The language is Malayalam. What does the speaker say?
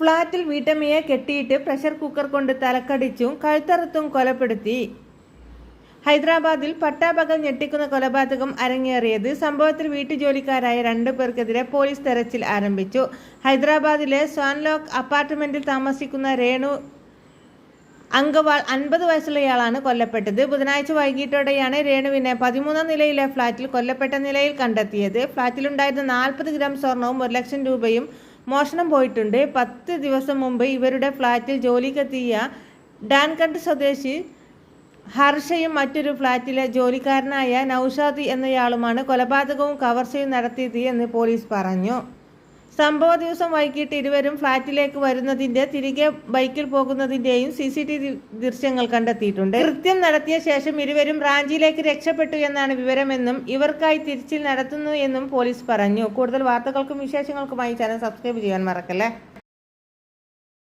ഫ്ളാറ്റിൽ വീട്ടമ്മയെ കെട്ടിയിട്ട് പ്രഷർ കുക്കർ കൊണ്ട് തലക്കടിച്ചും കഴുത്തറുത്തും കൊലപ്പെടുത്തി. ഹൈദരാബാദിൽ പട്ടാപകൽ ഞെട്ടിക്കുന്ന കൊലപാതകം അരങ്ങേറിയത് സംഭവത്തിൽ വീട്ടുജോലിക്കാരായ രണ്ടു പേർക്കെതിരെ പോലീസ് തെരച്ചിൽ ആരംഭിച്ചു. ഹൈദരാബാദിലെ സ്വാൻലോക്ക് അപ്പാർട്ട്മെന്റിൽ താമസിക്കുന്ന രേണു അങ്കവാൾ അൻപത് വയസ്സുള്ളയാളാണ് കൊല്ലപ്പെട്ടത്. ബുധനാഴ്ച വൈകിട്ടോടെയാണ് രേണുവിനെ പതിമൂന്നാം നിലയിലെ ഫ്ളാറ്റിൽ കൊല്ലപ്പെട്ട നിലയിൽ കണ്ടെത്തിയത്. ഫ്ളാറ്റിലുണ്ടായിരുന്ന നാൽപ്പത് ഗ്രാം സ്വർണവും ഒരു ലക്ഷം രൂപയും മോഷണം പോയിട്ടുണ്ട്. പത്ത് ദിവസം മുമ്പ് ഇവരുടെ ഫ്ലാറ്റിൽ ജോലിക്കെത്തിയ ഡാൻകണ്ട് സ്വദേശി ഹർഷയും മറ്റൊരു ഫ്ളാറ്റിലെ ജോലിക്കാരനായ നൌഷാദ് എന്നയാളുമാണ് കൊലപാതകവും കവർച്ചയും നടത്തിയത് എന്ന് പോലീസ് പറഞ്ഞു. സംഭവ ദിവസം വൈകിട്ട് ഇരുവരും ഫ്ളാറ്റിലേക്ക് വരുന്നതിന്റെ തിരികെ ബൈക്കിൽ പോകുന്നതിന്റെയും സി സി ടി വി ദൃശ്യങ്ങൾ കണ്ടെത്തിയിട്ടുണ്ട്. കൃത്യം നടത്തിയ ശേഷം ഇരുവരും റാഞ്ചിയിലേക്ക് രക്ഷപ്പെട്ടു എന്നാണ് വിവരമെന്നും ഇവർക്കായി തിരിച്ചിൽ നടത്തുന്നു എന്നും പോലീസ് പറഞ്ഞു. കൂടുതൽ വാർത്തകൾക്കും വിശേഷങ്ങൾക്കുമായി ചാനൽ സബ്സ്ക്രൈബ് ചെയ്യാൻ മറക്കല്ലേ?